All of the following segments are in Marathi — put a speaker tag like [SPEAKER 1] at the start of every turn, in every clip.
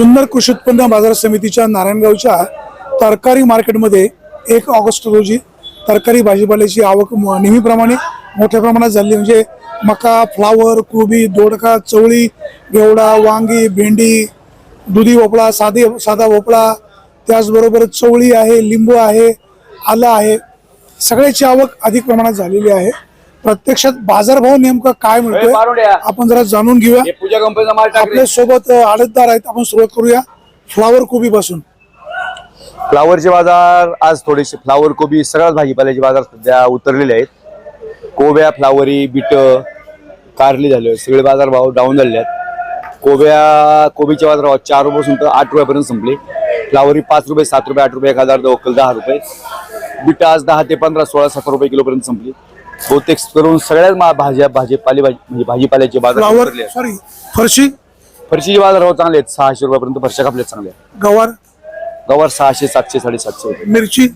[SPEAKER 1] जुन्नर कृषी उत्पन्न बाजार समितीच्या नारायणगावच्या तरकारी मार्केटमध्ये एक ऑगस्ट रोजी तरकारी भाजीपाल्याची आवक नेहमीप्रमाणे मोठ्या प्रमाणात झाली. म्हणजे मका फ्लावर कोबी दोडका चवळी घेवडा वांगी भेंडी दुधी भोपळा साधे साधा भोपळा त्याचबरोबर चवळी आहे लिंबू आहे आलं आहे. सगळ्याची आवक अधिक प्रमाणात झालेली आहे. प्रत्यक्षात बाजारभाव नेमका काय मिळतोय? आपण जरा जाणून घेऊया.
[SPEAKER 2] हे पूजा
[SPEAKER 1] आपल्यासोबत आडतदार आहेत. आपण सुरुवात करूया. फ्लावर कोबी पासून.
[SPEAKER 2] फ्लावरचे बाजार आज थोडेसे फ्लावर कोबी सगळ्याच भाजीपाल्याचे बाजार सध्या उतरलेले आहेत. कोब्या फ्लावरी बीट कारली झाले सगळे बाजार भाव डाऊन झालेले आहेत. कोब्या कोबीचे बाजार भाव चार रुपयापासून तर आठ रुपयापर्यंत संपले. फ्लावरी पाच रुपये सात रुपये आठ रुपये एक हजार दहा रुपये. बीट आज दहा ते पंधरा सोळा सतरा रुपये किलोपर्यंत संपली. बहुतेक करून सगळ्याच मा- भाज्या भाजीपाले म्हणजे भाजीपाल्याचे बाजार
[SPEAKER 1] फ्लावर
[SPEAKER 2] उतरले आहेत.
[SPEAKER 1] सॉरी फरशी?
[SPEAKER 2] फरशीचे बाजार भाव चांगले आहेत. सहाशे रुपयापर्यंत फरशा कापल्या चांगल्या आहेत.
[SPEAKER 1] गवार?
[SPEAKER 2] गवार सहाशे सातशे साडेसातशे रुपये.
[SPEAKER 1] मिरची?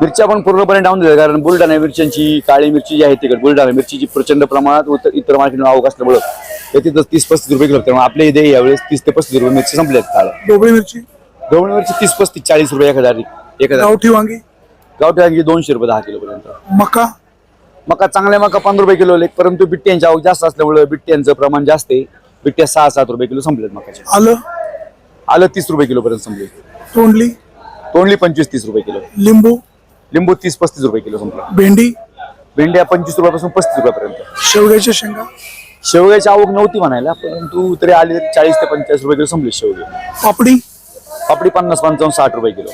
[SPEAKER 2] मिरच्या पण पूर्णपणे डाऊन झाल्या. कारण बुलढाणा मिरच्यांची काळी मिरची जी आहे तिकडे बुलढाणा मिरचीची प्रचंड प्रमाणात उत- इतर मार्केट आवक असल्यामुळं ते तिथं तीस पस्तीस रुपये किलो त्यामुळे आपल्या इथे यावेळेस तीस ते पस्तीस रुपये मिरची संपल्या आहेत काळ्या
[SPEAKER 1] डोबळी मिरची?
[SPEAKER 2] गवळी मिरची तीस पस्तीस चाळीस रुपये एक हजार एक हजार.
[SPEAKER 1] गावठी वांगी?
[SPEAKER 2] गावठी आणखी दोनशे रुपये दहा किलो पर्यंत
[SPEAKER 1] मका?
[SPEAKER 2] मका चांगल्या मका पंधरा रुपये किलो लेक परंतु बिट्ट्यांची आवक जास्त असल्यामुळे बिट्ट्यांचं प्रमाण जास्त आहे. बिट्ट्या सहा सात रुपये किलो संपलेत मकाचे.
[SPEAKER 1] आलं?
[SPEAKER 2] आलं तीस रुपये किलो पर्यंत संपले.
[SPEAKER 1] तोंडली?
[SPEAKER 2] तोंडली पंचवीस तीस रुपये किलो.
[SPEAKER 1] लिंबू?
[SPEAKER 2] लिंबू तीस पस्तीस रुपये किलो संपला.
[SPEAKER 1] भेंडी?
[SPEAKER 2] भेंड्या पंचवीस रुपयापासून पस्तीस रुपयापर्यंत.
[SPEAKER 1] शेवग्याच्या शेंगा?
[SPEAKER 2] शेवग्याची आवक नव्हती म्हणायला परंतु तरी आली तरी चाळीस ते पंचेचाळीस रुपये किलो संपले शेवगे.
[SPEAKER 1] पापडी?
[SPEAKER 2] पापडी पन्नास पंचावन्न साठ रुपये किलो.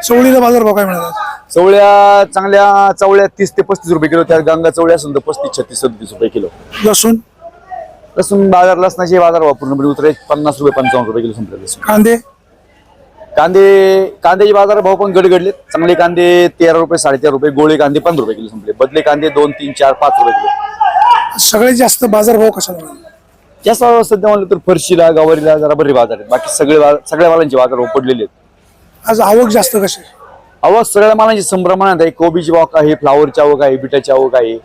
[SPEAKER 1] चवळीला बाजारभाव काय मिळाला
[SPEAKER 2] चवळ्या चांगल्या चवळ्या तीस ते पस्तीस रुपये किलो त्यात गंगा चवळ्या असून तर पस्तीस छत्तीस सदतीस रुपये किलो.
[SPEAKER 1] लसूण?
[SPEAKER 2] लसूण बाजार लसणाचे बाजार भाव पूर्णपणे उतरे पन्नास रुपये पंचावन्न रुपये किलो संपले लसूण.
[SPEAKER 1] कांदे?
[SPEAKER 2] कांदे कांद्याचे बाजार भाव पण गडगडले चांगले कांदे तेरा रुपये साडेतेरा रुपये गोळे कांदे पंधरा रुपये किलो संपले. बदले कांदे दोन तीन चार पाच रुपये किलो.
[SPEAKER 1] सगळ्यात जास्त बाजारभाव कशाला मिळाला
[SPEAKER 2] जास्त सध्या म्हणलं तर फरशीला गवारीला जरा बरे बाजार आहेत. बाकी सगळे सगळ्या मालांचे बाजार भाव पडलेले आहेत.
[SPEAKER 1] आज आवक जास्त कशी?
[SPEAKER 2] आवाज सगळ्या मालांची संभ्रमाणात आहे कोबीची आवक आहे फ्लावरची आवक आहे बिटाची आवक आहे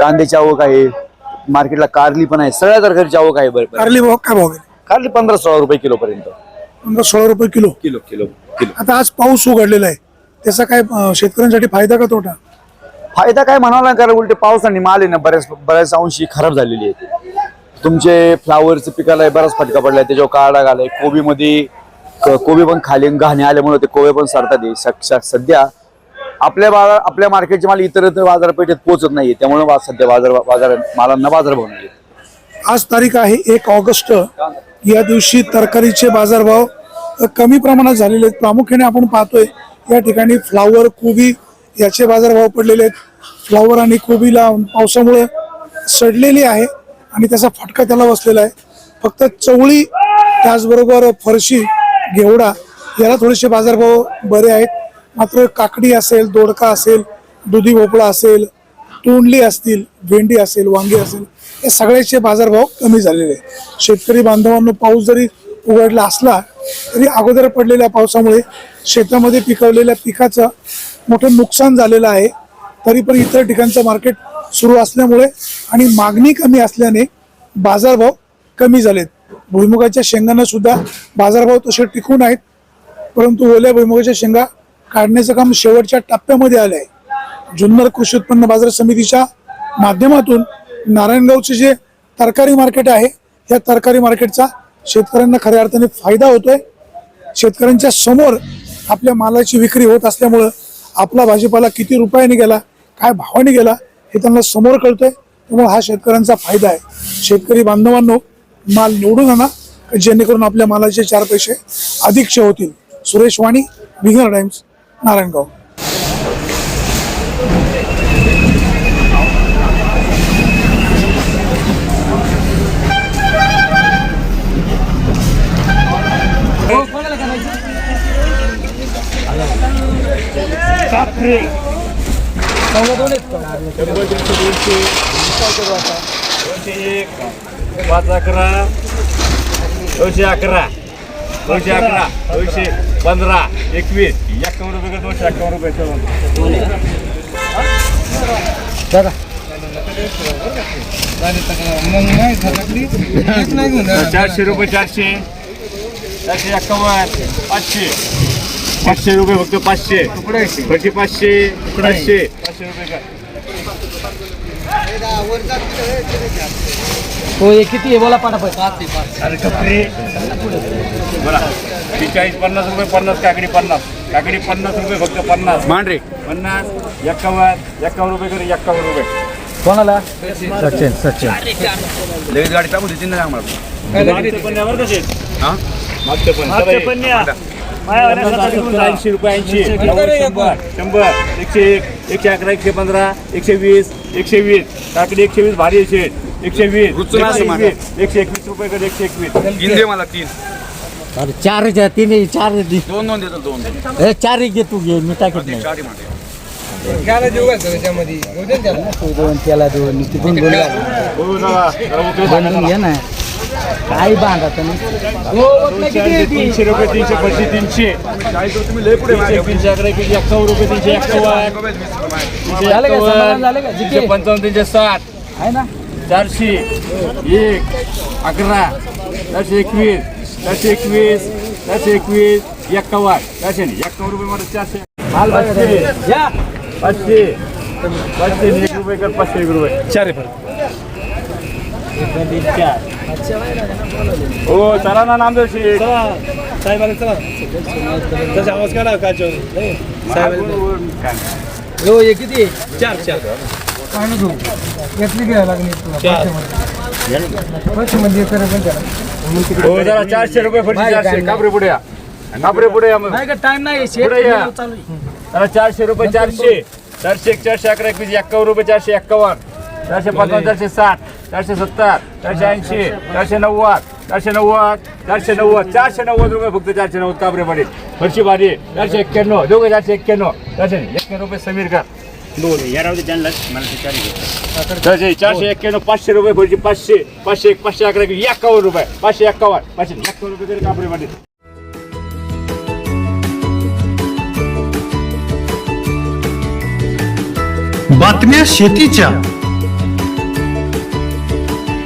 [SPEAKER 2] कांद्याची आवक आहे मार्केटला कारली पण आहे सगळ्या तरकारीची आवक आहे बरं
[SPEAKER 1] कारली भाव काय भाव गेले?
[SPEAKER 2] कारली पंधरा सोळा रुपये किलो पर्यंत.
[SPEAKER 1] पंधरा सोळा रुपये किलो.
[SPEAKER 2] Kilo kilo kilo.
[SPEAKER 1] आता आज पाऊस उघडलेला आहे. त्याचा काय अं, शेतकऱ्यांसाठी फायदा का तोटा?
[SPEAKER 2] फायदा काय म्हणाला ना कारण उलटे पावसाने माल आहे ना बऱ्याच बऱ्याच अंशी खराब झालेली आहे. तुमचे फ्लावरचं पिकाला बराच फटका पडलाय त्याच्यावर काळा घालाय कोबीमध्ये कोबी पण खाली घाणे आल्यामुळे ते कोबे पण सरतात स- स- सध्या आपल्या बाजार आपल्या मार्केटचे माल इतर बाजारपेठेत पोहोचत नाही त्यामुळे सध्या बाजार बाजार मालांना बाजार भाव नाही
[SPEAKER 1] आज तारीख आहे एक ऑगस्ट. या दिवशी तरकारीचे बाजारभाव कमी प्रमाणात झालेले आहेत. प्रामुख्याने आपण पाहतोय या ठिकाणी फ्लावर कोबी याचे बाजारभाव पडलेले आहेत. फ्लावर आणि कोबीला पावसामुळे सडलेली आहे आणि त्याचा फटका त्याला बसलेला आहे. फक्त चवळी त्याचबरोबर फरशी घेवडा याला थोडेसे बाजारभाव बरे आहेत. मात्र काकडी असेल दोडका असेल दुधी भोपळा असेल तोंडली असतील भेंडी असेल वांगी असेल या सगळ्याचे बाजारभाव कमी झालेले आहेत. शेतकरी बांधवांनो पाऊस जरी उघडला असला तरी अगोदर पडलेल्या पावसामुळे शेतामध्ये पिकवलेल्या पिकाचं मोठं नुकसान झालेलं आहे. तरी पण इतर ठिकाणचं मार्केट सुरू असल्यामुळे आणि मागणी कमी असल्याने बाजारभाव कमी झालेत. भुईमुगाच्या शेंगांना सुद्धा बाजारभाव तसे टिकून आहेत. परंतु ओल्या भुईमुगाच्या शेंगा काढण्याचं काम शेवटच्या टप्प्यामध्ये आलं आहे जुन्नर कृषी उत्पन्न बाजार समितीच्या माध्यमातून नारायणगावचे जे तरकारी मार्केट आहे या तरकारी मार्केटचा शेतकऱ्यांना खऱ्या अर्थाने फायदा होतोय. शेतकऱ्यांच्या समोर आपल्या मालाची विक्री होत असल्यामुळं आपला भाजीपाला किती रुपयाने गेला काय भावाने गेला हे त्यांना समोर कळतंय. त्यामुळे हा शेतकऱ्यांचा फायदा आहे. शेतकरी बांधवांनो माल निवडून आणा जेणेकरून आपल्या मालाचे चार पैसे अधिकचे होतील. सुरेश वाणी विघर टाइम्स नारायणगाव.
[SPEAKER 3] दोनशे. एक पाच अकरा दोनशे अकरा दोनशे अकरा दोनशे पंधरा एकवीस. एक्कावन्न रुपये का दोनशे एक्कावन्न रुपये चला. चारशे रुपये चारशे. चारशे एक्कावन्न पाचशे. पाचशे रुपये फक्त पाचशे. पाचशे. पाचशे पाचशे रुपये का?
[SPEAKER 4] हो हे किती आहे? बोला पाठापट
[SPEAKER 3] अरे कपडे. चाळीस पन्नास रुपये पन्नास काकडी पन्नास. काकडी पन्नास रुपये फक्त पन्नास.
[SPEAKER 2] मांडरे.
[SPEAKER 3] पन्नास एक्कावन्न एक्कावन्न रुपये करे एक्कावन्न रुपये.
[SPEAKER 4] कोणाला? सचिन सचिन.
[SPEAKER 2] लगेच गाडी टाकू देतील ना आम्हाला.
[SPEAKER 3] मागचे पन्न्या बरं कसे
[SPEAKER 2] हा
[SPEAKER 3] मागचे पन्न्या. ऐंशी रुपये ऐंशी. शंभर. शंभर. एकशे एक एकशे अकरा एकशे पंधरा एकशे वीस एकशे वीस. काकडी एकशे वीस भारी शेठ एकशे वीस एकशे. एकवीस एकशे एकवीस रुपये कर एकशे एकवीस.
[SPEAKER 2] मला तीन.
[SPEAKER 4] अरे चार तीन चार.
[SPEAKER 2] दोन दोन देतो दोन
[SPEAKER 4] हे चार एक घे तू घे. मी टाकत नाही.
[SPEAKER 2] चारही मांडरे
[SPEAKER 4] तू दोन त्याला दोन दोन. घे ना. काय बांधा
[SPEAKER 3] तीनशे रुपये तीनशे पस्तीस तीनशे.
[SPEAKER 2] तुम्ही
[SPEAKER 3] तीनशे एक्कावन्न रुपये तीनशे एक्कावन्न. तीनशे पंचावन्न तीनशे साठ.
[SPEAKER 4] आहे ना?
[SPEAKER 3] चारशे एक अकरा चारशे एकवीस चारशे एकवीस चारशे एकवीस एक्कावन्न. चारशे एक्कावन्न रुपये मध्ये चारशे.
[SPEAKER 4] माल
[SPEAKER 3] पाचशे.
[SPEAKER 4] या.
[SPEAKER 3] पाचशे. पाचशे एक रुपये कर पाचशे एक रुपये. चार हो चला ना नामदेव शेठ
[SPEAKER 4] हो हे किती चार चार.
[SPEAKER 3] हो जरा चारशे रुपये फरशी चारशे. कापरे पुढे या. कापरे पुढे या मग.
[SPEAKER 4] टाइम नाही
[SPEAKER 3] जरा चारशे रुपये चारशे चारशे. एक चारशे अकरा एकवीस एक्कावन्न रुपये चारशे एक्कावन्न. चारशे पंचावन्न चारशे साठ. चारशे सत्तर चारशे ऐंशी चारशे नव्वद चारशे नव्वद चारशे नव्वद चारशे नव्वद रुपये फक्त चारशे नव्वद काबरे पाटील फरशी भारी चारशे एक्क्याण्णव दोघे चारशे एक्क्याण्णव चारशे एक्क्याण्णव रुपये समीर का चारशे चारशे एक्क्याण्णव पाचशे रुपये फरशी पाचशे पाचशे एक पाचशे अकरा एक्कावन्न रुपये पाचशे एक्कावन्न पाचशे एक्कावन्न रुपये तरी काबरे पाटील
[SPEAKER 5] बातम्या शेतीच्या.